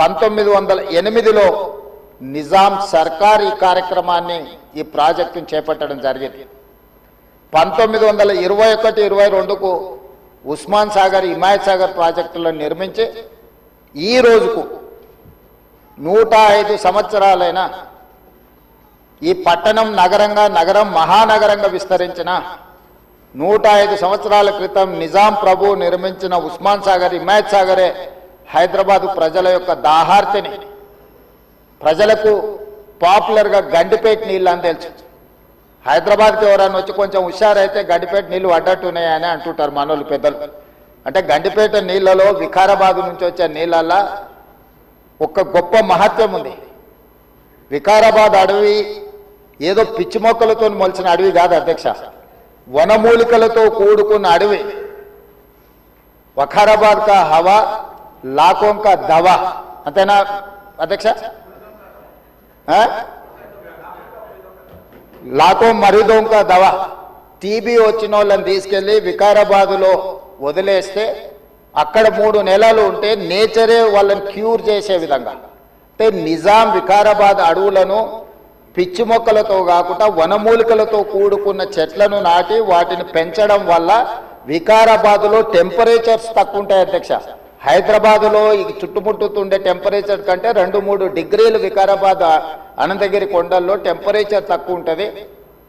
పంతొమ్మిది వందల ఎనిమిదిలో నిజాం సర్కార్ ఈ కార్యక్రమాన్ని ఈ ప్రాజెక్టును చేపట్టడం జరిగింది. పంతొమ్మిది వందల ఇరవై ఒకటి ఇరవై రెండుకు ఉస్మాన్ సాగర్ హిమాయత్ సాగర్ ప్రాజెక్టులను నిర్మించి ఈ రోజుకు నూట ఐదు సంవత్సరాలైన ఈ పట్టణం నగరంగా నగరం మహానగరంగా విస్తరించిన నూట ఐదు సంవత్సరాల క్రితం నిజాం ప్రభు నిర్మించిన ఉస్మాన్ సాగర్ హిమాయత్ సాగరే హైదరాబాదు ప్రజల యొక్క దాహార్తిని ప్రజలకు పాపులర్గా గండిపేట నీళ్ళు అని తెలుసు హైదరాబాద్కి ఎవరైనా వచ్చి కొంచెం హుషారైతే గండిపేట నీళ్ళు అడ్డట్టున్నాయని అంటుంటారు మనోళ్ళు పెద్దలు. అంటే గండిపేట నీళ్ళలో వికారాబాద్ నుంచి వచ్చే నీళ్ళల్లో ఒక గొప్ప మహత్వం ఉంది. వికారాబాద్ అడవి ఏదో పిచ్చి మొక్కలతో మొలిచిన అడవి కాదు అధ్యక్ష. వనమూలికలతో కూడుకున్న అడవి. వఖారాబాద్ కా హవా లాకోం కా దవా. అంతేనా అధ్యక్ష? లాకోం మరిదోం కా దవా. టీబీ వచ్చిన వాళ్ళని తీసుకెళ్ళి వికారాబాదులో వదిలేస్తే అక్కడ మూడు నెలలు ఉంటే నేచరే వాళ్ళని క్యూర్ చేసే విధంగా. అంటే నిజాం వికారాబాద్ అడవులను పిచ్చి మొక్కలతో కాకుండా వనమూలికలతో కూడుకున్న చెట్లను నాటి వాటిని పెంచడం వల్ల వికారాబాద్లో టెంపరేచర్స్ తక్కువ ఉంటాయి అధ్యక్ష. హైదరాబాదులో ఈ చుట్టుముట్టుతుండే టెంపరేచర్ కంటే రెండు మూడు డిగ్రీలు వికారాబాద్ అనంతగిరి కొండల్లో టెంపరేచర్ తక్కువ ఉంటుంది.